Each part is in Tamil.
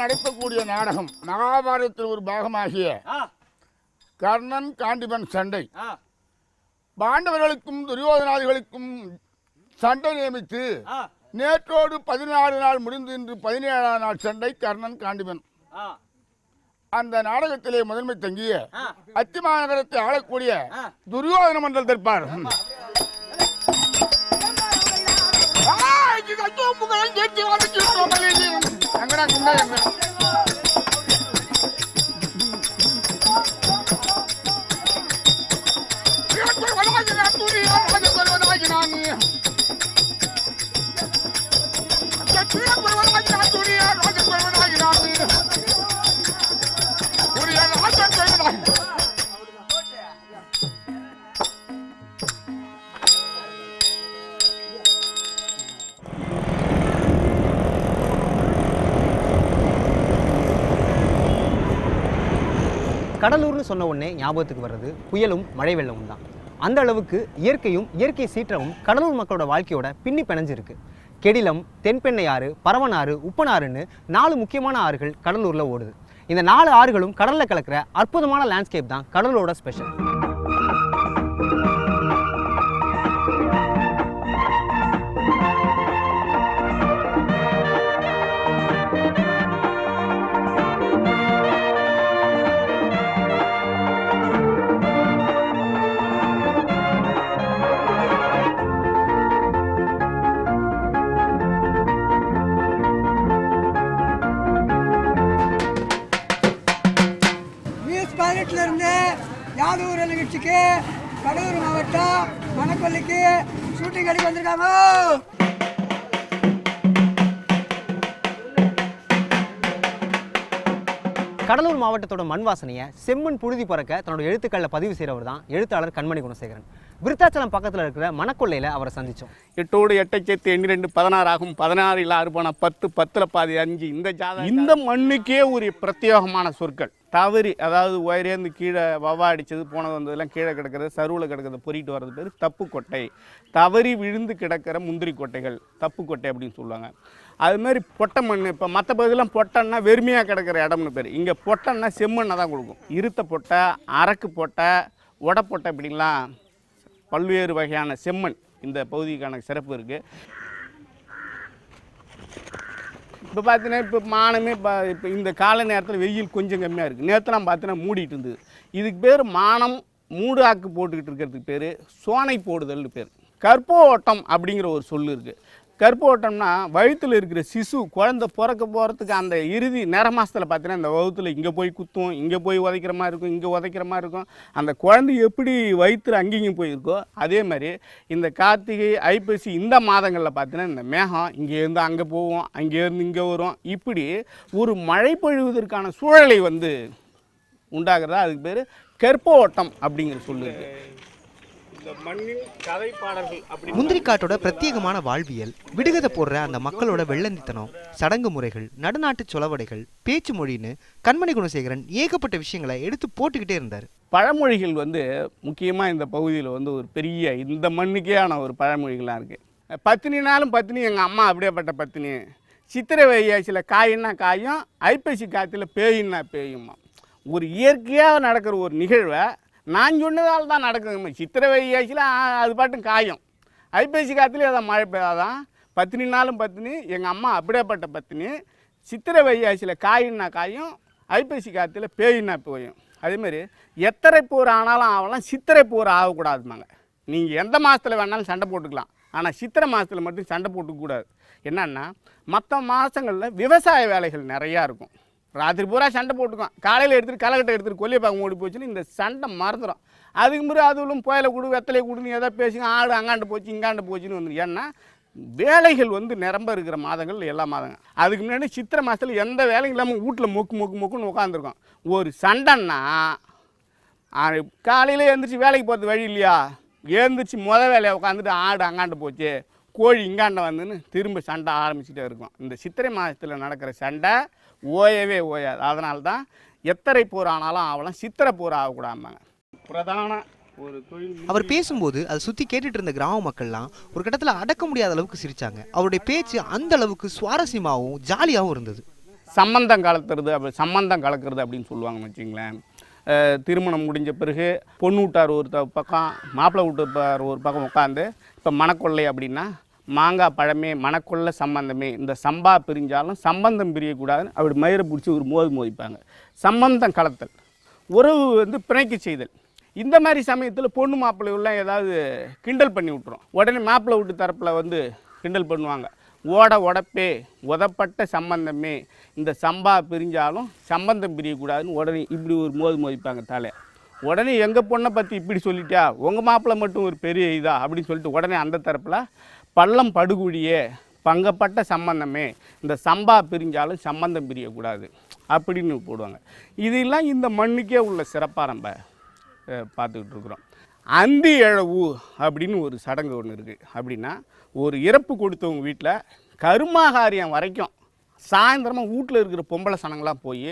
நடத்தக்கூடிய நாடகம் மகாபாரதத்தில் ஒரு பாகமாகிய கர்ணன் காண்டிபன் சண்டை. பாண்டவர்களுக்கும் துரியோதனாதிகளுக்கும் சண்டை நியமித்து நேற்றோடு பதினாறு நாள் முடிந்து இன்று பதினேழாம் நாள் சண்டை கர்ணன் காண்டிபன். அந்த நாடகத்திலே முதன்மை தங்கிய ஆ. அத்திமா நகரத்தை ஆளக்கூடிய. துரியோதன மண்டல் தற்பார். அங்கடா ఎంగడా కింద Yeah. சொன்ன உடனே ஞாபகத்துக்கு வர்றது புயலும் மழை வெள்ளமும் தான். அந்த அளவுக்கு இயற்கையும் இயற்கை சீற்றமும் கடலூர் மக்களோட வாழ்க்கையோட பின்னி பிணைஞ்சிருக்கு. கெடிலம் தென்பெண்ணை ஆறு பரவனாறு உப்பனாறுன்னு நாலு முக்கியமான ஆறுகள் கடலூரில் ஓடுது. இந்த நாலு ஆறுகளும் கடலில் கலக்கிற அற்புதமான லேண்ட்ஸ்கேப் தான் கடலூரோட ஸ்பெஷல் மாவட்டத்தோட மண் வாசனையை செம்மண் புழுதி பறக்க தன்னோட எழுத்துக்களில் பதிவு செய்கிறவர் தான் எழுத்தாளர் கண்மணி குணசேகரன். விருத்தாச்சலம் பக்கத்தில் இருக்கிற மணக்கொள்ளையில் அவரை சந்தித்தோம் எட்டோடு எட்டை சேர்த்து எண்ணி ரெண்டு பதினாறு ஆகும். பதினாறு இல்லை ஆறு போனால் பத்து பத்தில் பாதி அஞ்சு. இந்த ஜாதகம் இந்த மண்ணுக்கே ஒரு பிரத்யேகமான சொற்கள். தவறி அதாவது உயரேந்து கீழே வவா அடிச்சது போனது வந்ததெல்லாம் கீழே கிடக்கிறது சருவில் கிடக்கிறது பொறிட்டு வர்றது பேர் தப்பு கொட்டை. தவறி விழுந்து கிடக்கிற முந்திரி கொட்டைகள் தப்பு கொட்டை அப்படின்னு சொல்லுவாங்க. அது மாதிரி பொட்டை மண் இப்போ மற்ற பகுதியெலாம் பொட்டன்னா வெறுமையாக கிடக்கிற இடம்னு பேர். இங்கே பொட்டன்னா செம்மண்ணை தான் கொடுக்கும். இருத்த பொட்டை அரக்கு பொட்டை உடப்பொட்டை இப்படிங்களா இப்படிலாம் பல்வேறு வகையான செம்மண் இந்த பகுதிக்கான சிறப்பு இருக்குது இப்போ பார்த்தீங்கன்னா இப்போ மானமே இப்போ இப்போ இந்த கால நேரத்தில் வெயில் கொஞ்சம் கம்மியாக இருக்குது நேற்றுலாம் பார்த்தீங்கன்னா மூடிட்டு இருந்தது. இதுக்கு பேர் மானம் மூடாக்கு போட்டுக்கிட்டு இருக்கிறதுக்கு பேர் சோனை போடுதல்னு பேர். கற்போ ஓட்டம் அப்படிங்கிற ஒரு சொல்லு இருக்குது கற்போட்டம்னா வயிற்றில் இருக்கிற சிசு குழந்தை பிறக்க போகிறதுக்கு அந்த இறுதி நேர மாதத்தில் பார்த்தீங்கன்னா இந்த வகுத்தில் இங்கே போய் குத்தும் இங்கே போய் உதைக்கிற மாதிரி இருக்கும் இங்கே உதைக்கிற மாதிரி இருக்கும். அந்த குழந்தை எப்படி வயிற்றில் அங்கேயும் போயிருக்கோ அதே மாதிரி இந்த கார்த்திகை ஐப்பசி இந்த மாதங்களில் பார்த்தீங்கன்னா இந்த மேகம் இங்கேருந்து அங்கே போவோம் அங்கேருந்து இங்கே வரும். இப்படி ஒரு மழை பொழிவதற்கான சூழலை வந்து உண்டாகிறதா அதுக்கு பேர் கற்ப ஓட்டம் அப்படிங்கிற சொல்லுது முந்திரிக்காட்டோட பிரத்யேகமான வாழ்வியல் விடுகதை போடுற அந்த மக்களோட வெள்ளந்தித்தனம் சடங்கு முறைகள் நடுநாட்டு சொலவடைகள் பேச்சு மொழின்னு கண்மணி குணசேகரன் ஏகப்பட்ட விஷயங்களை எடுத்து போட்டுக்கிட்டே இருந்தார். பழமொழிகள் வந்து முக்கியமாக இந்த பகுதியில் வந்து ஒரு பெரிய இந்த மண்ணுக்கேயான ஒரு பழமொழிகள்லாம் இருக்குது பத்தினினாலும் பத்தினி எங்கள் அம்மா அப்படியேப்பட்ட பத்தினி. சித்திரை வையாசியில் காயின்னா காயும் ஐப்பசி காற்றுல பேயின்னா பேயுமா ஒரு இயற்கையாக நடக்கிற ஒரு நிகழ்வை நான் சொன்னதால் தான் நடக்குதுங்க சித்திரை வைகாசியில் அது பாட்டும் காயும். ஐப்பசி காற்றுல அதை மழை பெய்யாதான் பத்தினினாலும் பத்தினி எங்கள் அம்மா அப்படியேப்பட்ட பத்தினி. சித்திரை வைகாசியில் காயின்னா காயும் ஐப்பசி காற்றுல பேயின்னா பேயும். அதேமாரி எத்தனை போர் ஆனாலும் ஆகலாம் சித்திரை போர் ஆகக்கூடாதுமாங்க நீங்கள் எந்த மாதத்தில் வேணாலும் சண்டை போட்டுக்கலாம். ஆனால் சித்திரை மாதத்தில் மட்டும் சண்டை போட்டுக்கூடாது என்னென்னா மற்ற மாதங்களில் விவசாய வேலைகள் நிறையா இருக்கும். ராத்திரி பூரா சண்டை போட்டுக்குவோம் காலையில் எடுத்துகிட்டு களைக்கட்டை எடுத்துகிட்டு கொல்லியப்பாக்கம் ஓடி போச்சுன்னு இந்த சண்டை மறந்துடும் அதுக்கு முறை அதுவும் புயலை கொடு வெத்தலை கொடுன்னு எதாவது பேசுங்க ஆடு அங்காண்டு போச்சு இங்காண்டு போச்சுன்னு வந்து ஏன்னா வேலைகள் வந்து நிரம்ப இருக்கிற மாதங்கள் எல்லா மாதங்கள். அதுக்கு முன்னாடி சித்திரை மாதத்தில் எந்த வேலையும் இல்லாமல் வீட்டில் மொக்கு மொக்கு மொக்குன்னு உட்காந்துருக்கோம் ஒரு சண்டைன்னா காலையில் எழுந்திரிச்சு வேலைக்கு போகிறது வழி இல்லையா? எழுந்திரிச்சு முத வேலையை உட்காந்துட்டு ஆடு அங்காண்டு போச்சு கோழி இங்காண்ட வந்துன்னு திரும்ப சண்டை ஆரம்பிச்சுட்டே இருக்கும். இந்த சித்திரை மாதத்தில் நடக்கிற சண்டை ஓயவே ஓயாது. அதனால தான் எத்தனை போர் ஆனாலும் ஆகலாம் சித்திரை போர் ஆகக்கூடாதுமாங்க பிரதான ஒரு தொழில் அவர் பேசும்போது அதை சுத்தி கேட்டுட்டு இருந்த கிராம மக்கள்லாம் ஒரு கட்டத்துல அடக்க முடியாத அளவுக்கு சிரிச்சாங்க. அவருடைய பேச்சு அந்த அளவுக்கு சுவாரஸ்யமாகவும் ஜாலியாகவும் இருந்தது. சம்பந்தம் கலத்துறது அப்படி சம்பந்தம் கலக்கிறது அப்படின்னு சொல்லுவாங்கன்னு வச்சுங்களேன் திருமணம் முடிஞ்ச பிறகு பொண்ணு வீட்டார் ஒரு பக்கம் மாப்பிள்ளை வீட்டுப்பார் ஒரு பக்கம் உட்காந்து இப்போ மணக்கொள்ளை அப்படின்னா மாங்காய் பழமே மணக்குள்ள சம்பந்தமே இந்த சம்பா பிரிஞ்சாலும் சம்பந்தம் பிரியக்கூடாதுன்னு அப்படி மயிரை பிடிச்சி ஒரு மோது மோதிப்பாங்க. சம்பந்தம் கலத்தல். உறவு வந்து பிணைக்க செய்தல். இந்த மாதிரி சமயத்தில் பொண்ணு மாப்பிள்ளைகள்லாம் ஏதாவது கிண்டல் பண்ணி விட்டுரும். உடனே மாப்பிள்ளை வீட்டு தரப்பில் வந்து கிண்டல் பண்ணுவாங்க. ஓட உடப்பே உதப்பட்ட சம்பந்தமே இந்த சம்பா பிரிஞ்சாலும் சம்பந்தம் பிரியக்கூடாதுன்னு உடனே இப்படி ஒரு மோது மோதிப்பாங்க தலை. உடனே எங்கள் பொண்ணை பற்றி இப்படி சொல்லிட்டா உங்கள் மாப்பிள்ளை மட்டும் ஒரு பெரிய இதா? அப்படின்னு சொல்லிட்டு உடனே அந்த தரப்பில் பள்ளம் படுகுழியே பங்கப்பட்ட சம்பந்தமே. இந்த சம்பா பிரிஞ்சாலும் சம்பந்தம் பிரியக்கூடாது. அப்படின்னு போடுவாங்க. இதெல்லாம் இந்த மண்ணுக்கே உள்ள சிறப்பாக நம்ம பார்த்துக்கிட்டு இருக்கிறோம். அந்தி இழவு அப்படின்னு ஒரு சடங்கு ஒன்று இருக்குது அப்படின்னா ஒரு இறப்பு கொடுத்தவங்க வீட்டில் கருமாகாரியம் வரைக்கும் சாயந்தரமாக வீட்டில் இருக்கிற பொம்பளை சனங்களாம் போய்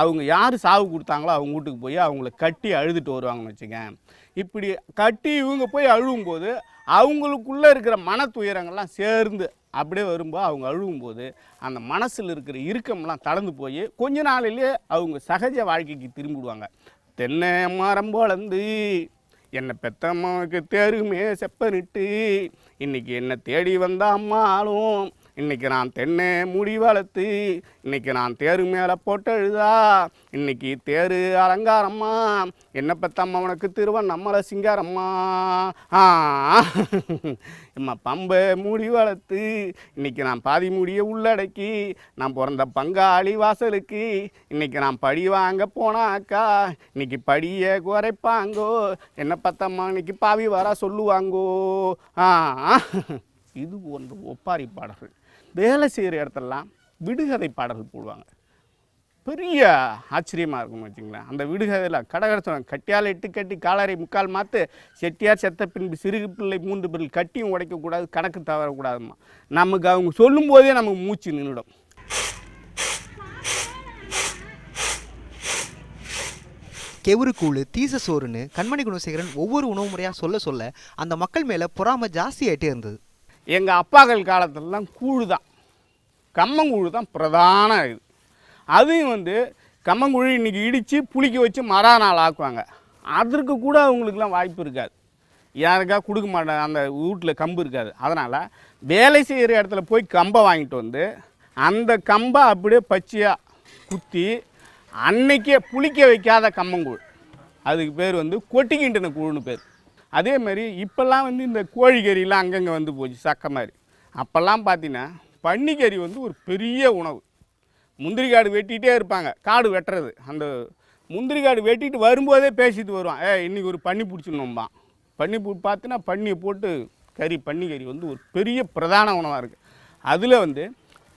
அவங்க யார் சாவு கொடுத்தாங்களோ அவங்க வீட்டுக்கு போய் அவங்கள கட்டி அழுதுட்டு வருவாங்கன்னு வச்சுக்கேன். இப்படி கட்டி இவங்க போய் அழுகும்போது அவங்களுக்குள்ளே இருக்கிற மன துயரங்கள்லாம் சேர்ந்து அப்படியே வரும்போது அவங்க அழுகும்போது அந்த மனசில் இருக்கிற இறுக்கம்லாம் தளர்ந்து போய் கொஞ்ச நாளிலேயே அவங்க சகஜ வாழ்க்கைக்கு திரும்பிடுவாங்க தென்னை மரம் போலந்து என்னை பெத்த அம்மாவுக்கு தேருமே செப்பனிட்டு இன்னைக்கு என்னை தேடி வந்த அம்மாளும் இன்னைக்கு நான் தென்னை முடி வளர்த்து இன்னைக்கு நான் தேரு மேலே போட்டு எழுதா இன்னைக்கு தேரு அலங்காரம்மா என்ன பெத்த உனக்கு திருவன் நம்மளை சிங்காரம்மா? ஆ. எம்மா பம்பை மூடி வளர்த்து இன்னைக்கு நான் பாதி முடியை உள்ளடக்கி நான் பிறந்த பங்காளி வாசலுக்கு இன்னைக்கு நான் படி வாங்க போனாக்கா இன்னைக்கு படியை குறைப்பாங்கோ என்ன பத்தம்மா இன்னைக்கு பாவி வர சொல்லுவாங்கோ? ஆ. இது போன்ற ஒப்பாரி பாடல்கள் வேலை செய்கிற இடத்துலலாம் விடுகதை பாடல்கள் போடுவாங்க. பெரிய ஆச்சரியமாக இருக்கும்னு வச்சுங்களேன். அந்த விடுகதையில் கடகரசனம் கட்டியால் எட்டு கட்டி காலரை முக்கால் மாற்று செட்டியார் செத்த பின்பு சிறுகு பிள்ளை மூன்று பிள்ளை கட்டியும் உடைக்கக்கூடாது கணக்கு தவறக்கூடாதுமா நமக்கு அவங்க சொல்லும்போதே நமக்கு மூச்சு நின்றுடும் கெவுரு கூழு தீச சோறுன்னு கண்மணி குணசேகரன் ஒவ்வொரு உணவு முறையாக சொல்ல சொல்ல அந்த மக்கள் மேலே பொறாமை ஆகிட்டே இருந்தது. எங்கள் அப்பாக்கள் காலத்துலலாம் கூழு தான் கம்மங்கூழு தான் பிரதான இது. அதையும் வந்து கம்மங்கூழு இன்றைக்கி இடித்து புளிக்க வச்சு மரா நாள் ஆக்குவாங்க. அதற்கு கூட அவங்களுக்குலாம் வாய்ப்பு இருக்காது. யாருக்கா கொடுக்க மாட்டாங்க அந்த வீட்டில் கம்பு இருக்காது. அதனால் வேலை செய்கிற இடத்துல போய் கம்பை வாங்கிட்டு வந்து அந்த கம்பை அப்படியே பச்சையாக குத்தி அன்னைக்கே புளிக்க வைக்காத கம்மங்கூழ். அதுக்கு பேர் வந்து கொட்டிக்கிண்டின கூழ்னு பேர். அதே மாதிரி இப்போல்லாம் வந்து இந்த கோழிக்கறிலாம் அங்கங்கே வந்து போச்சு சக்க மாதிரி. அப்போல்லாம் பார்த்தீங்கன்னா பன்னிக்கறி வந்து ஒரு பெரிய உணவு. முந்திரி காடு வெட்டிகிட்டே இருப்பாங்க காடு வெட்டுறது. அந்த முந்திரி காடு வெட்டிட்டு வரும்போதே பேசிட்டு வருவான் ஏ இன்னைக்கு ஒரு பன்னி பிடிச்சிடணும்பான் பன்னி பார்த்தீங்கன்னா பன்னியை போட்டு கறி பன்னிக்கறி வந்து ஒரு பெரிய பிரதான உணவாக இருக்குது அதில் வந்து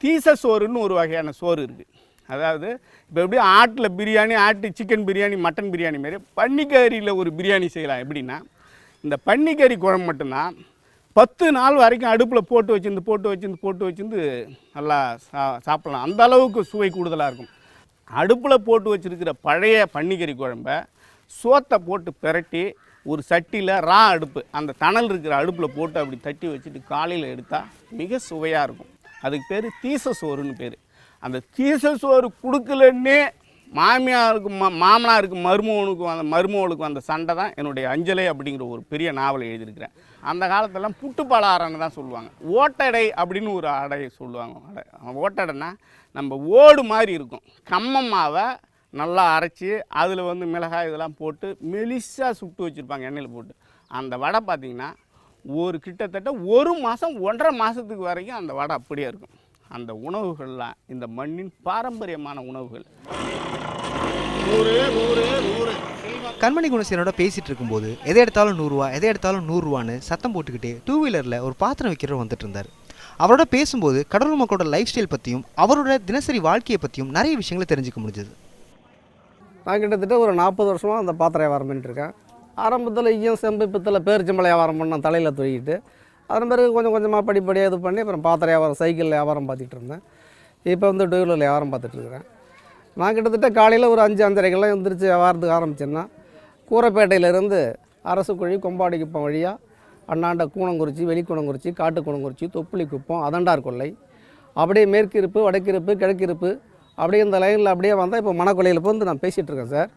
தீச சோறுன்னு ஒரு வகையான சோறு இருக்குது அதாவது இப்போ எப்படி ஆட்டில் பிரியாணி ஆட்டு சிக்கன் பிரியாணி மட்டன் பிரியாணி மாரி பன்னிக்கறியில் ஒரு பிரியாணி செய்யலாம். எப்படின்னா இந்த பன்னிக்கறி குழம்பு மட்டும்தான் பத்து நாள் வரைக்கும் அடுப்பில் போட்டு வச்சிருந்து போட்டு வச்சிருந்து போட்டு வச்சிருந்து நல்லா சா சாப்பிட்லாம். அந்த அளவுக்கு சுவை கூடுதலாக இருக்கும். அடுப்பில் போட்டு வச்சுருக்கிற பழைய பன்னிக்கறி குழம்ப சோத்தை போட்டு பிரட்டி ஒரு சட்டியில் ரா அடுப்பு அந்த தணல் இருக்கிற அடுப்பில் போட்டு அப்படி தட்டி வச்சுட்டு காலையில் எடுத்தால் மிக சுவையாக இருக்கும். அதுக்கு பேர் தீச சோறுன்னு பேர். அந்த தீச சோறு கொடுக்கலன்னே மாமியாருக்கும் மா மாமனாருக்கு மருமகனுக்கும் அந்த மருமகளுக்கும் அந்த சண்டை தான் என்னுடைய அஞ்சலை அப்படிங்கிற ஒரு பெரிய நாவலை எழுதியிருக்கிறேன். அந்த காலத்திலலாம் புட்டு பலாரன்னு தான் சொல்லுவாங்க. ஓட்டடை அப்படின்னு ஒரு அடையை சொல்லுவாங்க. அடை ஓட்டடைன்னா நம்ம ஓடு மாதிரி இருக்கும். கம்மம்மாவை நல்லா அரைச்சி அதில் வந்து மிளகாய் இதெல்லாம் போட்டு மெலிசாக சுட்டு வச்சுருப்பாங்க எண்ணெயில் போட்டு. அந்த வடை பார்த்திங்கன்னா ஒரு கிட்டத்தட்ட ஒரு மாதம் ஒன்றரை மாதத்துக்கு வரைக்கும் அந்த வடை அப்படியே இருக்கும். அந்த உணவுகள்லாம் இந்த மண்ணின் பாரம்பரியமான உணவுகள். கண்மணி குணசேகரனோட பேசிட்டு இருக்கும்போது எதை எடுத்தாலும் நூறுரூவா எதை எடுத்தாலும் நூறுரூவான்னு சத்தம் போட்டுக்கிட்டே டூ வீலரில் ஒரு பாத்திரம் வைக்கிறவர் வந்துட்டு இருந்தார். அவரோட பேசும்போது கடலூர் மக்களோட லைஃப் ஸ்டைல் பற்றியும் அவரோட தினசரி வாழ்க்கையை பற்றியும் நிறைய விஷயங்களை தெரிஞ்சுக்க முடிஞ்சது. நான் கிட்டத்தட்ட ஒரு நாற்பது வருஷமாக அந்த பாத்திர வியாபாரம் பண்ணிட்டு இருக்கேன். ஆரம்பத்தில் ஈயம் செம்பு பித்தளை பேரிச்சம்பளை வியாபாரம் பண்ணேன் தலையில் தூக்கிட்டு அதன் பிறகு கொஞ்சம் கொஞ்சமாக படிப்படியாக இது பண்ணி அப்புறம் பாத்திர வியாபாரம் சைக்கிள் வியாபாரம் பார்த்துட்டு இருந்தேன். இப்போ வந்து டூ வீலர் வியாபாரம் பார்த்துட்ருக்குறேன் நான் கிட்டத்தட்ட காலையில் ஒரு அஞ்சு அஞ்சரைக்கெல்லாம் எந்திரிச்சு வியாபாரத்துக்கு ஆரம்பிச்சேன்னா கூரைப்பேட்டையிலேருந்து அரசு குழி கொம்பாடி குப்பம் வழியாக அண்ணாண்ட கூணங்குறிச்சி வெளிக்கூணங்குறிச்சி காட்டுக்கூணங்குறிச்சி தொப்புளி குப்பம் அதண்டார் கொள்ளை அப்படியே மேற்கிருப்பு வடக்கிருப்பு கிழக்கிருப்பு அப்படியே இந்த லைனில் அப்படியே வந்தால் இப்போ மணக்கொல்லையில் வந்து நான் பேசிகிட்டு இருக்கேன் சார்.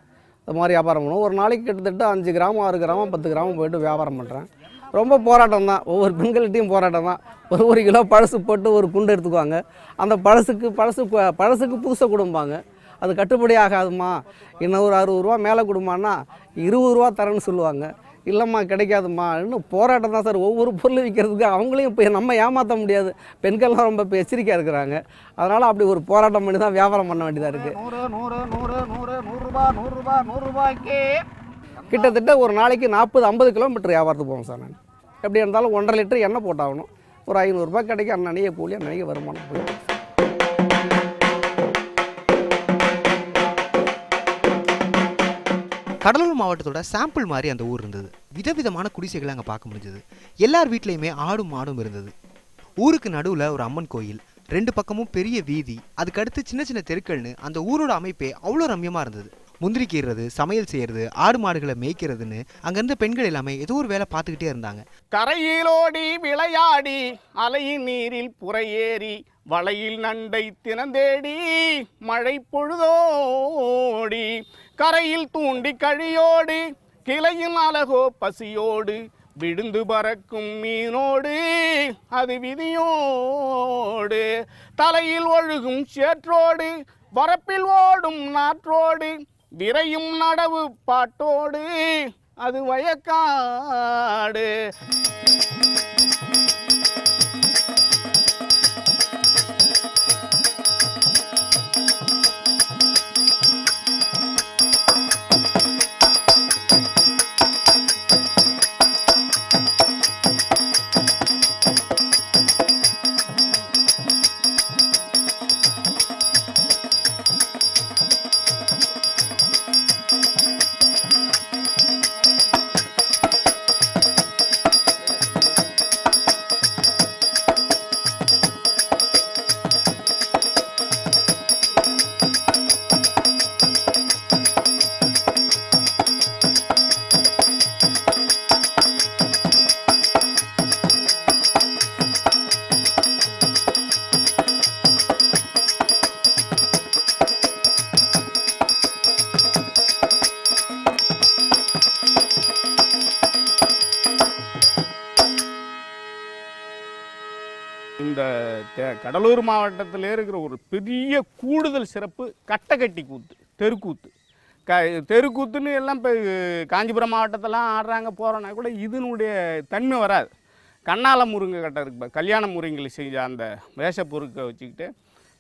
இது மாதிரி வியாபாரம் பண்ணுவோம். ஒரு நாளைக்கு கிட்டத்தட்ட அஞ்சு கிராமம் ஆறு கிராமம் பத்து கிராமம் போயிட்டு வியாபாரம் பண்ணுறேன் ரொம்ப போராட்டம் தான் ஒவ்வொரு பெண்கள்கிட்டையும் போராட்டம் தான் ஒரு ஒரு கிலோ பழசு போட்டு ஒரு குண்டு எடுத்துக்குவாங்க. அந்த பழசுக்கு பழசு ப- பழசுக்கு புதுசை கொடுப்பாங்க அது கட்டுப்படி ஆகாதும்மா. இன்னும் ஒரு அறுபது ரூபா மேலே கொடுமான்னா இருபது ரூபா தரேன்னு சொல்லுவாங்க. இல்லைம்மா கிடைக்காதும்மா. இன்னும் போராட்டம் தான் சார். ஒவ்வொரு பொருள் விற்கிறதுக்கு அவங்களையும் இப்போ நம்ம ஏமாற்ற முடியாது. பெண்கள்லாம் ரொம்ப இப்போ எச்சரிக்கையாக இருக்கிறாங்க. அதனால் அப்படி ஒரு போராட்டம் பண்ணி தான் வியாபாரம் பண்ண வேண்டியதாக இருக்குது நூறு நூறு நூறு நூறு நூறுரூபா நூறுரூபா நூறுரூபாய்க்கு கிட்டத்தட்ட ஒரு நாளைக்கு நாற்பது ஐம்பது கிலோமீட்டர் வியாபாரத்துக்கு போவோம் சார் நான். எப்படி இருந்தாலும் ஒன்றரை லிட்டர் எண்ணெய் போட்டாகணும். ஒரு ஐநூறுரூபா கிடைக்கும் அன்னன்னைக்கு கூலி அன்னன்னைக்கு வருமானம் போயிடும் கடலூர் மாவட்டத்தோட சாம்பிள் மாதிரி அந்த ஊர் இருந்தது. விதவிதமான குடிசைகளை அங்கே பார்க்க முடிஞ்சது. எல்லார் வீட்லேயுமே ஆடும் மாடும் இருந்தது. ஊருக்கு நடுவில் ஒரு அம்மன் கோயில் ரெண்டு பக்கமும் பெரிய வீதி அதுக்கடுத்து சின்ன சின்ன தெருக்கள்னு அந்த ஊரோட அமைப்பே அவ்வளோ ரம்யமாக இருந்தது. முந்திரி கீறது சமையல் செய்யறது ஆடு மாடுகளை மேய்க்கிறதுன்னு அங்கேருந்து பெண்கள் எல்லாமே ஏதோ ஒரு வேலை பார்த்துக்கிட்டே இருந்தாங்க. கரையிலோடி விளையாடி அலையின் நீரில் புறையேறி வளையில் நண்டை தினந்தேடி மழை பொழுதோடி கரையில் தூண்டி கழியோடு கிளையின் அழகோ பசியோடு விழுந்து பறக்கும் மீனோடு அது விதியோடு தலையில் ஒழுகும் சேற்றோடு வரப்பில் ஓடும் நாற்றோடு விரையும் நடவு பாட்டோடு அது வயக்காடு. கடலூர் மாவட்டத்தில் இருக்கிற ஒரு பெரிய கூடுதல் சிறப்பு கட்டக்கட்டி கூத்து தெருக்கூத்து. க தெருக்கூத்துன்னு எல்லாம் இப்போ காஞ்சிபுரம் மாவட்டத்தெல்லாம் ஆடுறாங்க போகிறோன்னா கூட இதனுடைய தன்மை வராது. கண்ணால முருங்கை கட்டை இருக்கு கல்யாண முருங்கையில் செஞ்ச அந்த வேஷ பொருட்களை வச்சுக்கிட்டு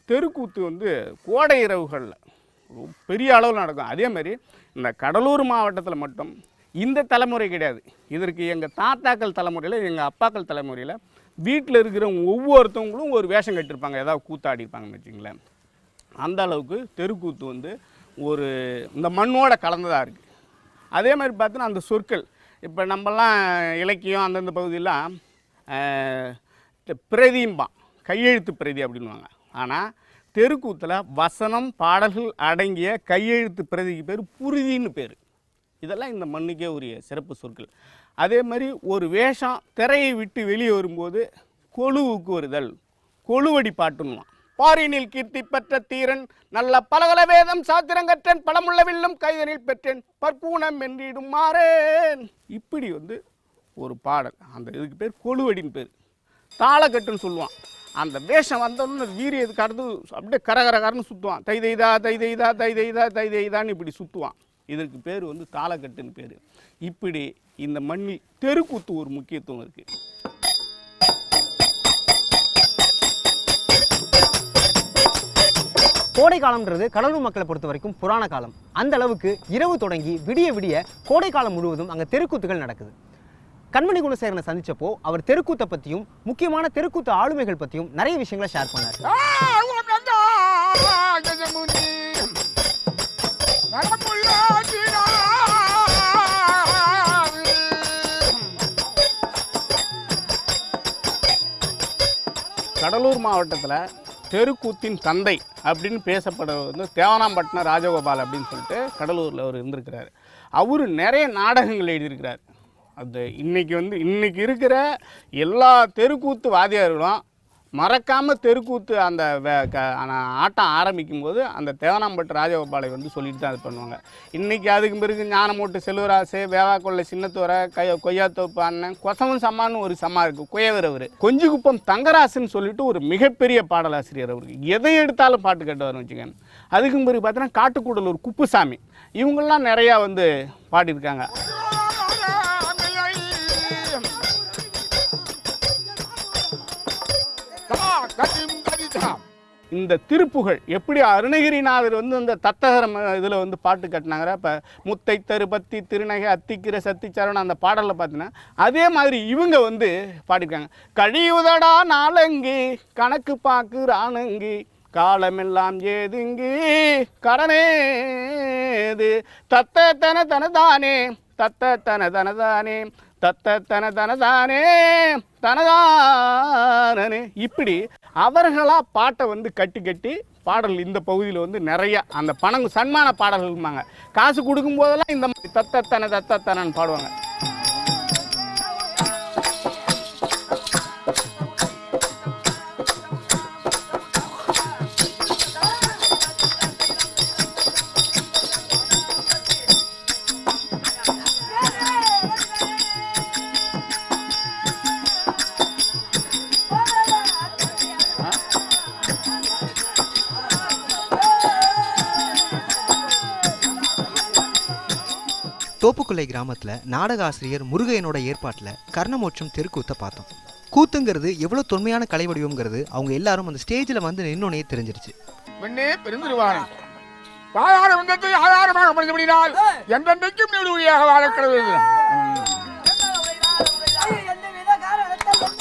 தெருக்கூத்து வந்து கோடை இரவுகளில் பெரிய அளவில் நடக்கும். அதே மாதிரி இந்த கடலூர் மாவட்டத்தில் மட்டும் இந்த தலைமுறை கிடையாது. இதற்கு எங்கள் தாத்தாக்கள் தலைமுறையில் எங்கள் அப்பாக்கள் தலைமுறையில் வீட்டில் இருக்கிறவங்க ஒவ்வொருத்தவங்களும் ஒரு வேஷம் கட்டியிருப்பாங்க ஏதாவது கூத்தாடிருப்பாங்கன்னு வச்சுங்களேன் அந்த அளவுக்கு தெருக்கூத்து வந்து ஒரு இந்த மண்ணோட கலந்ததாக இருக்குது அதே மாதிரி பார்த்தோன்னா அந்த சொற்கள். இப்போ நம்மலாம் இலக்கியம் அந்தந்த பகுதியெல்லாம் பிரதிம்பான் கையெழுத்து பிரதி அப்படின்வாங்க ஆனால் தெருக்கூத்தில் வசனம் பாடல்கள் அடங்கிய கையெழுத்து பிரதிக்கு பேர் புரிதின்னு பேர். இதெல்லாம் இந்த மண்ணுக்கே உரிய சிறப்பு சொற்கள். அதே மாதிரி ஒரு வேஷம் திரையை விட்டு வெளியே வரும்போது கொழுவுக்கு வருதல். கொழுவடி பாட்டுன்னுவான். பாரினில் கீர்த்தி பெற்ற தீரன் நல்ல பலகல வேதம் சாத்திரம் கற்றன் பழமுள்ள வில்லும் கைதனில் பெற்றேன் பற்பூணம் என்றிடும் மாறேன். இப்படி வந்து ஒரு பாடல். அந்த இதுக்கு பேர் கொழுவடின்னு பேர். தாளக்கட்டுன்னு சொல்லுவான். அந்த வேஷம் வந்தோன்னு வீரியத்துக்கு அடுத்து அப்படியே கரகரகரன்னு சுற்றுவான் தை தைதா தை தைதா தை தைதா தை தைதான்னு இப்படி சுற்றுவான் இதற்கு பேர் வந்து தாளக்கட்டுன்னு பேர் இப்படி இந்த மண்ணில் தெருக்கூத்து ஒரு முக்கியத்துவம் இருக்குது கோடை காலம்ன்றது கடலூர் மக்களை பொறுத்த வரைக்கும் புராண காலம் அந்த அளவுக்கு இரவு தொடங்கி விடிய விடிய கோடை காலம் முழுவதும் அங்கே தெருக்கூத்துகள் நடக்குது கண்மணி குணசேகரனை சந்திச்சப்போ அவர் தெருக்கூத்தை பற்றியும் முக்கியமான தெருக்கூத்து ஆளுமைகள் பற்றியும் நிறைய விஷயங்களை ஷேர் பண்ணார் கடலூர் மாவட்டத்தில் தெருக்கூத்தின் தந்தை அப்படின்னு பேசப்படுறது வந்து தேவனாம்பட்டினம் ராஜகோபால் அப்படின்னு சொல்லிட்டு கடலூரில் அவர் இருந்திருக்கிறார். அவர் நிறைய நாடகங்கள் எழுதியிருக்கிறார். அது இன்றைக்கி வந்து இன்றைக்கி இருக்கிற எல்லா தெருக்கூத்து வாதியார்களும் மறக்காமல் தெருக்கூத்து அந்த வே- க- ஆட்டம் ஆரம்பிக்கும் போது அந்த தேவனாம்பட்டு ராஜகோபாலை வந்து சொல்லிட்டு தான் இது பண்ணுவாங்க. இன்றைக்கி அதுக்கு பிறகு ஞானமூட்டு செல்வராசு வேவாக்கொள்ளை சின்னத்தோரை கை கொய்யாத்தோப்பு அண்ணன் கொசவன் சம்மான்னு ஒரு சம்மா இருக்குது குயவர் அவர். கொஞ்சுகுப்பம் தங்கராசுன்னு சொல்லிட்டு ஒரு மிகப்பெரிய பாடலாசிரியர் அவருக்கு எதை எடுத்தாலும் பாட்டு கேட்டவர் வச்சுக்கோங்க. அதுக்கும் பிறகு பார்த்தீங்கன்னா காட்டுக்கூடலூர் குப்புசாமி. இவங்கெல்லாம் நிறையா வந்து பாடியிருக்காங்க. இந்த திருப்புகழ் எப்படி அருணகிரிநாதர் வந்து இந்த தத்தகரம் இதில் வந்து பாட்டு கட்டினாங்கிற இப்போ முத்தை தருபத்தி திருநகை அத்திக்கிற சத்திச்சரணம் அந்த பாடலில் பார்த்தீங்கன்னா அதே மாதிரி இவங்க வந்து பாடிருக்காங்க கழியுதடா நாளங்கி கணக்கு பார்க்குறானுங்கி காலமெல்லாம் ஏதுங்கி கடனேது தத்த தன தனதானே தத்த தன தனதானே தத்த தன தனதானே தனதானே இப்படி அவர்களாக பாட்டை வந்து கட்டி கட்டி பாடல் இந்த பகுதியில் வந்து நிறைய அந்த பணம் சன்மான பாடல்கள் காசு கொடுக்கும் போதெல்லாம் இந்த மாதிரி தத்தத்தன தத்தத்தனன்னு பாடுவாங்க. தோப்புக்குள்ளை கிராமத்தில் நாடக ஆசிரியர் முருகையனோட ஏற்பாட்டில் கர்ணமோட்சம் தெருக்கூத்தை பார்த்தோம். கூத்துங்கிறது எவ்வளோ தொன்மையான கலை வடிவம்ங்கிறது அவங்க எல்லாரும் அந்த ஸ்டேஜில் வந்து நின்னோனே தெரிஞ்சிருச்சு. பெண்ணே பெருந்திருவானே வந்தத்தை ஆதாரமாக என்றென்றைக்கும் வாழக்கிறது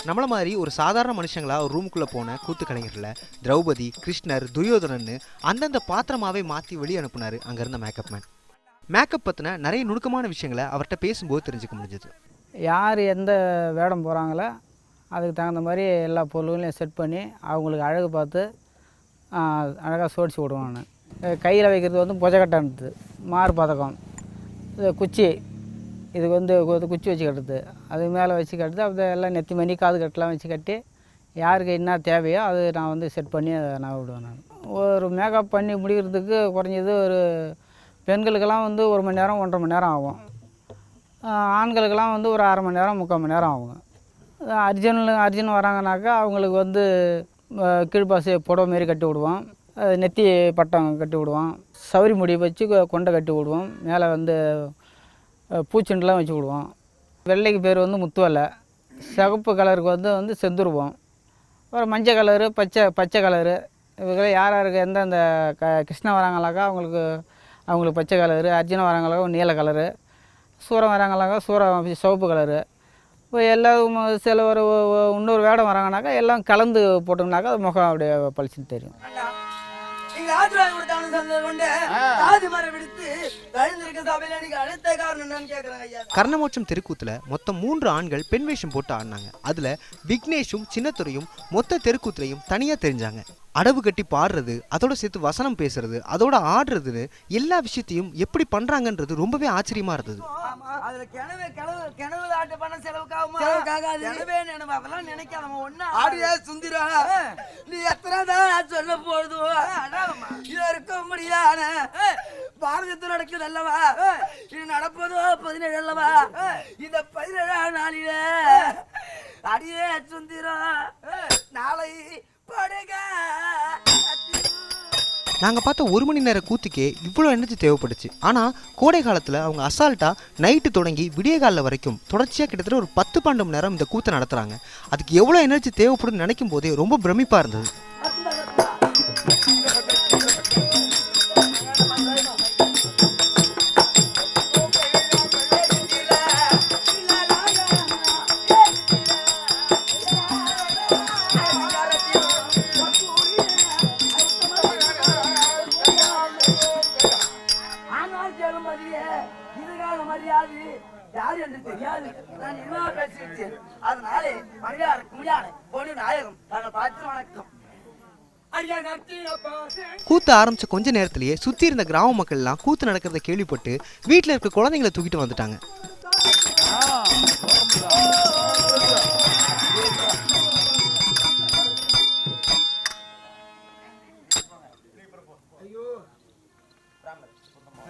நம்மள மாதிரி ஒரு சாதாரண மனுஷங்களா ஒரு ரூமுக்குள்ளே போன கூத்து கலைஞர்ல திரௌபதி கிருஷ்ணர் துரியோதனன்னு அந்தந்த பாத்திரமாவே மாற்றி வெளியே அனுப்புனாரு அங்கே இருந்த மேக்கப் மேன். மேக்கப் பற்றின நிறைய நுணுக்கமான விஷயங்களை அவர்கிட்ட பேசும்போது தெரிஞ்சுக்க முடிஞ்சது. யார் எந்த வேடம் போகிறாங்களோ அதுக்கு தகுந்த மாதிரி எல்லா பொருள்களையும் செட் பண்ணி அவங்களுக்கு அழகு பார்த்து அழகாக சோடிச்சு விடுவான் கையில் வைக்கிறது வந்து புஜக்கட்டானது மாறு பதக்கம் இது குச்சி இதுக்கு வந்து குச்சி வச்சு கட்டுறது. அது மேலே வச்சு கட்டுறது அப்படி எல்லாம் நெத்தி மணி காது கட்டெலாம் வச்சு கட்டி யாருக்கு என்ன தேவையோ அது நான் வந்து செட் பண்ணி அதை நான் விடுவேன் நான். ஒரு மேக்கப் பண்ணி முடிக்கிறதுக்கு குறைஞ்சது ஒரு பெண்களுக்கெல்லாம் வந்து ஒரு மணி நேரம் ஒன்றரை மணி நேரம் ஆகும். ஆண்களுக்கெல்லாம் வந்து ஒரு அரை மணி நேரம் முக்கால் மணி நேரம் ஆகுங்க. அர்ஜுன் அர்ஜுன் வராங்கனாக்கா அவங்களுக்கு வந்து ஆஹ் புடவை மாரி கட்டி விடுவோம். நெத்தி பட்டம் கட்டி விடுவோம். சவுரி முடி வச்சு கொண்டை கட்டி விடுவோம். மேலே வந்து பூச்செண்டுலாம் வச்சு விடுவோம். வெள்ளைக்கு பேர் வந்து முத்துவலை சிகப்பு கலருக்கு வந்து வந்து செந்துருவோம். அப்புறம் மஞ்சள் கலரு பச்சை பச்சை கலரு. இவங்க யார் யாருக்கு எந்தெந்த க கிருஷ்ணன் வராங்களாக்கா அவங்களுக்கு அவங்களுக்கு பச்சை கலரு அர்ஜுனன் வராங்களாக்கா நீல கலரு சூரம் வராங்களாக்கா சூரம் சிவப்பு கலரு. இப்போ எல்லாம் சில ஒரு இன்னொரு வேடம் வராங்கனாக்கா எல்லாம் கலந்து போட்டோம்னாக்கா அது முகம் அப்படியே பளிச்சுன்னு தெரியும். கர்ணமோட்சம் தெருக்கூத்துல மொத்தம் மூன்று ஆண்கள் பெண் வேஷம் போட்டு ஆடினாங்க. அதுல விக்னேஷும் சின்னத்துறையும் மொத்த தெருக்கூத்துலையும் தனியா தெரிஞ்சாங்க. அடவு கட்டி பாடுறது அதோட சேர்த்து வசனம் பேசுறது அதோட ஆடுறதுன்னு எல்லா விஷயத்தையும் எப்படி பண்றாங்கன்றது ரொம்பவே ஆச்சரியமா இருந்தது. நீ எத்தனை தான் சொல்ல போகுது? இது இருக்க முடியாத பாரதத்தில் நடக்குது அல்லவா? இது நடப்பதோ பதினேழு அல்லவா? இந்த பதினேழாம் நாளில அடியே சுந்திரா நாளை நாங்கள் பார்த்த ஒரு மணி நேர கூத்துக்கே இவ்வளோ எனர்ஜி தேவைப்பட்டுச்சு ஆனால் கோடை காலத்தில் அவங்க அசால்ட்டாக நைட்டு தொடங்கி விடிய காலில் வரைக்கும் தொடர்ச்சியாக கிட்டத்தட்ட ஒரு பத்து பன்னெண்டு மணி நேரம் இந்த கூத்தை நடத்துகிறாங்க அதுக்கு எவ்வளோ எனர்ஜி தேவைப்படும்னு நினைக்கும் போதே ரொம்ப பிரமிப்பாக இருந்தது. ஆரம்பித்த கொஞ்ச நேரத்திலேயே சுற்றி இருந்த கிராம மக்கள் எல்லாம் கூத்து நடக்கிறத கேள்விப்பட்டு வீட்டில் இருக்க குழந்தைங்களை தூக்கிட்டு வந்துட்டாங்க.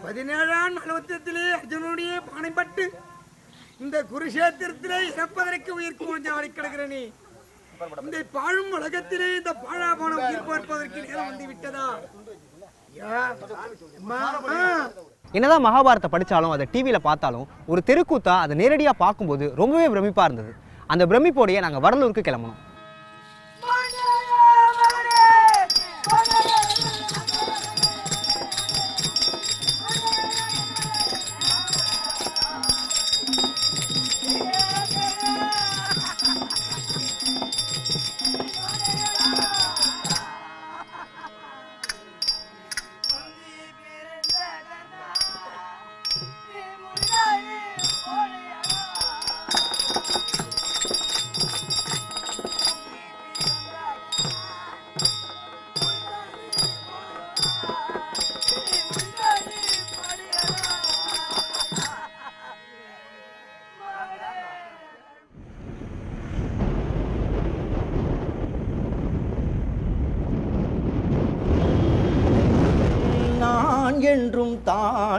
பதினேழாம் நலவத்திலே அர்ஜுனுடைய பானைப்பட்டு இந்த குருஷேத்திரத்திலே இறப்பதற்கு உயிர்க்கு முடிஞ்ச வரை இந்த பாழும் உலகத்திலே இந்த பாழா போன உயிர் பார்ப்பதற்கு நேரம் வந்து விட்டதா. என்னதான் மகாபாரத்தை படித்தாலும் அதை டிவியில் பார்த்தாலும் ஒரு தெருக்கூத்தா அதை நேரடியாக பார்க்கும்போது ரொம்பவே பிரமிப்பாக இருந்தது. அந்த பிரமிப்போடையே நாங்கள் வடலூருக்கு கிளம்பணும்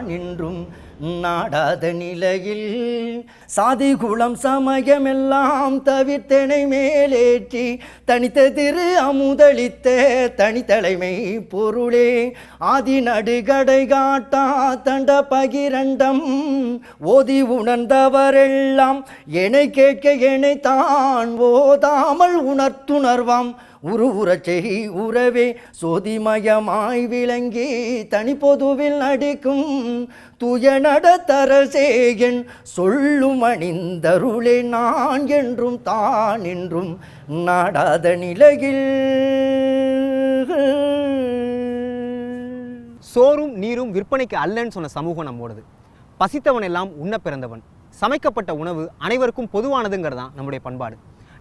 நின்றும் நாடாத நிலையில் சாதி குளம் சமயமெல்லாம் தவிர்த்தனை மேலேற்றி தனித்த திரு அமுதளித்த தனித்தலைமை பொருளே. ஆதி நடுகடை காட்டா தண்ட பகிரண்டம் ஓதி உணர்ந்தவரெல்லாம் என கேட்க என தான் ஓதாமல் உணர்த்துணர்வாம். உரு உரச் செய் உறவே சோதிமயமாய் விளங்கி தனிப்பொதுவில் நடிக்கும் துய நடத்தரசேயன் சொல்லும் அணிந்தருளே நான் என்றும் தான் என்றும் நாடாத நிலையில். சோறும் நீரும் விற்பனைக்கு அல்லன்னு சொன்ன சமூகம் நம்மோடது. பசித்தவன் எல்லாம் உண்ண பிறந்தவன். சமைக்கப்பட்ட உணவு அனைவருக்கும் பொதுவானதுங்கிறது தான் நம்முடைய பண்பாடு.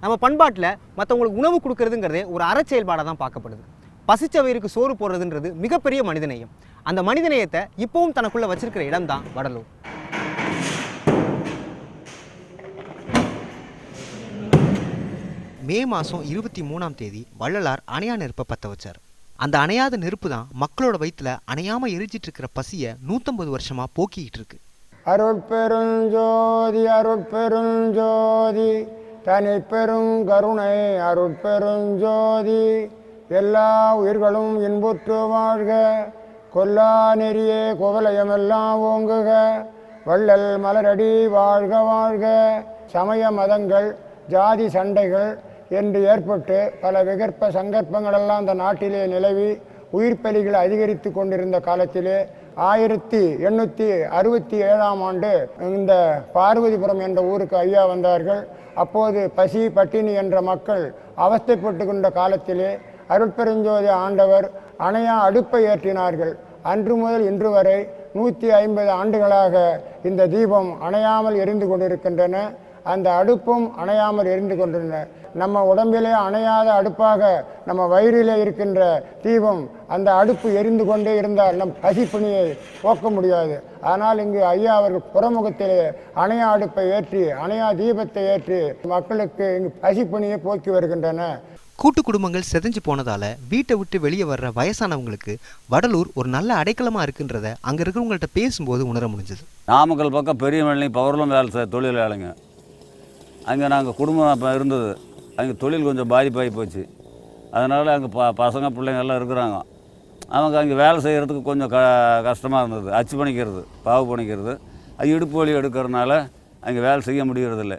நம்ம பண்பாட்டில் மற்றவங்களுக்கு உணவு கொடுக்கறதுங்கிறதே ஒரு அறச்செயல்பாடாக தான் பார்க்கப்படுது. பசிச்ச வயிறுக்கு சோறு போடுறதுன்றது மிகப்பெரிய மனிதநேயம். அந்த மனிதநேயத்தை இப்பவும் தனக்குள்ள வச்சிருக்கிற இடம் தான் வடலூர். மே மாதம் இருபத்தி மூணாம் தேதி வள்ளலார் அணையா நெருப்பை பற்ற வச்சார். அந்த அணையாத நெருப்பு தான் மக்களோட வயிற்றுல அணையாமல் எரிஞ்சிட்டு இருக்கிற பசியை நூற்றம்பது வருஷமாக போக்கிக்கிட்டு இருக்கு. அருட்பெருஞ்சோதி அருட்பெருஞ்சோதி தனி பெருங்கருணை அருட்பெருஞ்சோதி எல்லா உயிர்களும் இன்புற்று வாழ்க. கொல்லா நெறியே குவலயமெல்லாம் ஓங்குக. வள்ளல் மலரடி வாழ்க வாழ்க. சமய மதங்கள் ஜாதி சண்டைகள் என்று ஏற்பட்டு பல விகற்ப சங்கற்பங்களெல்லாம் அந்த நாட்டிலே நிலவி உயிர்ப்பலிகள் அதிகரித்து கொண்டிருந்த காலத்திலே ஆயிரத்தி எண்ணூற்றி அறுபத்தி ஏழாம் ஆண்டு இந்த பார்வதிபுரம் என்ற ஊருக்கு ஐயா வந்தார்கள். அப்போது பசி பட்டினி என்ற மக்கள் அவஸ்தைப்பட்டு கொண்ட காலத்திலே அருட்பெருஞ்சோதி ஆண்டவர் அணையா அடுப்பை ஏற்றினார்கள். அன்று முதல் இன்று வரை நூற்றி ஐம்பது ஆண்டுகளாக இந்த தீபம் அணையாமல் எரிந்து கொண்டிருக்கின்றன. அந்த அடுப்பும் அணையாமல் எரிந்து கொண்டிருந்தன. நம்ம உடம்பிலே அணையாத அடுப்பாக நம்ம வயிறிலே இருக்கின்ற தீபம் அந்த அடுப்பு எரிந்து கொண்டே இருந்தால் நம் பசிப்பிணியை போக்க முடியாது. ஆனால் இங்கு ஐயா அவர்கள் புறமுகத்திலே அணையா அடுப்பை ஏற்றி அணையா தீபத்தை ஏற்றி மக்களுக்கு இங்கு பசிப்பிணியை போக்கி வருகின்றன கூட்டு குடும்பங்கள் செதஞ்சு போனதால வீட்டை விட்டு வெளியே வர்ற வயசானவங்களுக்கு வடலூர் ஒரு நல்ல அடைக்கலமா இருக்குன்றத அங்க இருக்கிறவங்கள்ட்ட பேசும்போது உணர முடிஞ்சது. நாமக்கல் பக்கம் பெரிய மல்லி பவர்லும் வேலை செய்ய தொழில் வேலைங்க அங்கே நாங்கள் குடும்பம் அப்போ இருந்தது. அங்கே தொழில் கொஞ்சம் பாதிப்பாகி போச்சு. அதனால் அங்கே ப பசங்க பிள்ளைங்கள்லாம் இருக்கிறாங்க. அவங்க அங்கே வேலை செய்கிறதுக்கு கொஞ்சம் க கஷ்டமாக இருந்தது. அச்சு பண்ணிக்கிறது பாவு பண்ணிக்கிறது அது இடுப்பு வலி எடுக்கிறதுனால அங்கே வேலை செய்ய முடியறதில்ல.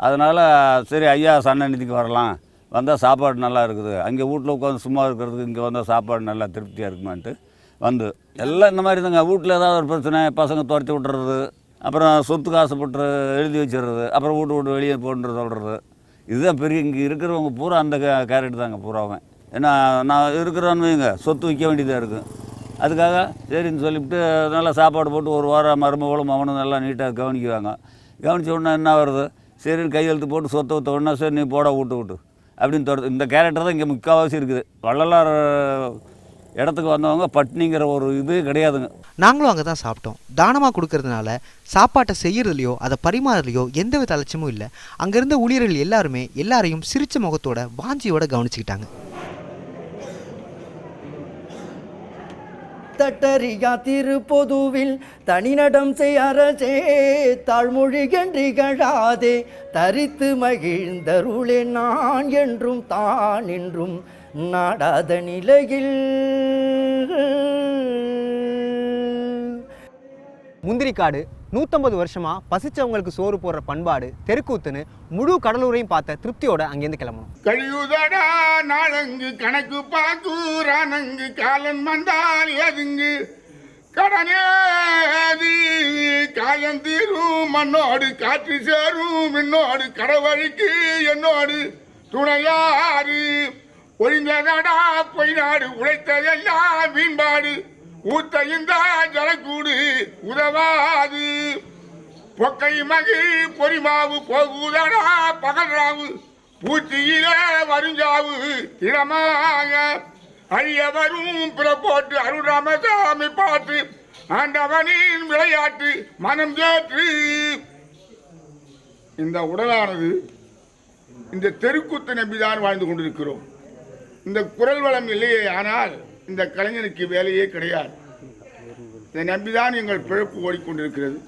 அதனால் சரி ஐயா சன்னநிதிக்கு வரலாம். வந்தால் சாப்பாடு நல்லா இருக்குது. அங்கே வீட்டில் உட்காந்து சும்மா இருக்கிறதுக்கு இங்கே வந்தால் சாப்பாடு நல்லா திருப்தியாக இருக்குமான்ட்டு வந்து. எல்லாம் இந்த மாதிரி தாங்க. வீட்டில் ஏதாவது ஒரு பிரச்சனை பசங்க துரத்தி விட்டுறது அப்புறம் சொத்துக்கு ஆசைப்பட்டு எழுதி வச்சிடுறது அப்புறம் வீட்டு விட்டு வெளியே போன்று சொல்கிறது இதுதான் பெரிய இங்கே இருக்கிறவங்க பூரா அந்த கேரட் தாங்க பூராவன் ஏன்னா நான் இருக்கிறோன்னு வைங்க சொத்து விற்க வேண்டியதாக இருக்கும் அதுக்காக சரின்னு சொல்லிவிட்டு நல்லா சாப்பாடு போட்டு ஒரு வாரம் மருமகளும் அவனும் நல்லா நீட்டாக கவனிக்குவாங்க கவனிச்ச உடனே என்ன வருது சரின்னு கையெழுத்து போட்டு சொத்தை ஊற்ற உடனே சரி நீ போட விட்டு விட்டு அப்படின்னு தொடர்ந்து இந்த கேரக்டர் தான் இங்கே முக்கால்வாசி இருக்குது. வள்ளலார் இடத்துக்கு வந்தவங்க பட்னிங்கிற ஒரு இது கிடையாதுங்க. நாங்களும் அங்கே தான் சாப்பிட்டோம். தானமாக கொடுக்கறதுனால சாப்பாட்டை செய்யறதுலையோ அதை பரிமாறலையோ எந்தவித அலட்சியமும் இல்லை. அங்கே இருந்த ஊழியர்கள் எல்லாருமே எல்லாரையும் சிரிச்ச முகத்தோட வாஞ்சியோட கவனிச்சுக்கிட்டாங்க. தட்டறியா திருப்பொதுவில் தனிநடம் செய் அரசே தாழ்மொழி கன்றிகழாதே தரித்து மகிழ்ந்தருளே நான் என்றும் தான் என்றும் நாடாத நிலையில். முந்திரிக்காடு நூற்றம்பது வருஷமா பசிச்சவங்களுக்கு சோறு போடுற பண்பாடு தெருக்கூத்துன்னு முழு கடலூரையும் பார்த்த திருப்தியோட அங்கேருந்து கிளம்பணும். கழியுதடா நாளங்கு கணக்கு பாக்கூரானங்கு காலன் வந்தால் எதுங்கு? கடனேது காயம் தீரும் மண்ணோடு காற்று சேரும் என்னோடு கடவழிக்கு என்னோடு துணையாறு ஒழிந்ததடா பொய்நாடு உழைத்ததெல்லாம் மீன்பாடு. ஊத்த இந்த ஜலக்கூடு உதவாது. பொக்கை மகி பொறிமாவு போகுதடா பகல்ராவு. பூச்சியில வருஞ்சாவு இடமாக அழிய வரும் பிறப்போட்டு அருள்ராமசாமி பாட்டு. ஆண்டவனின் விளையாட்டு மனம் தேற்று. இந்த உடலானது இந்த தெருக்கூத்து நம்பிதான் வாழ்ந்து கொண்டிருக்கிறோம். இந்த குரல் வளம் இல்லையே ஆனால் இந்த கலைஞனுக்கு வேலையே கிடையாது. இதை நம்பிதான் எங்கள் பிழப்பு ஓடிக்கொண்டிருக்கிறது.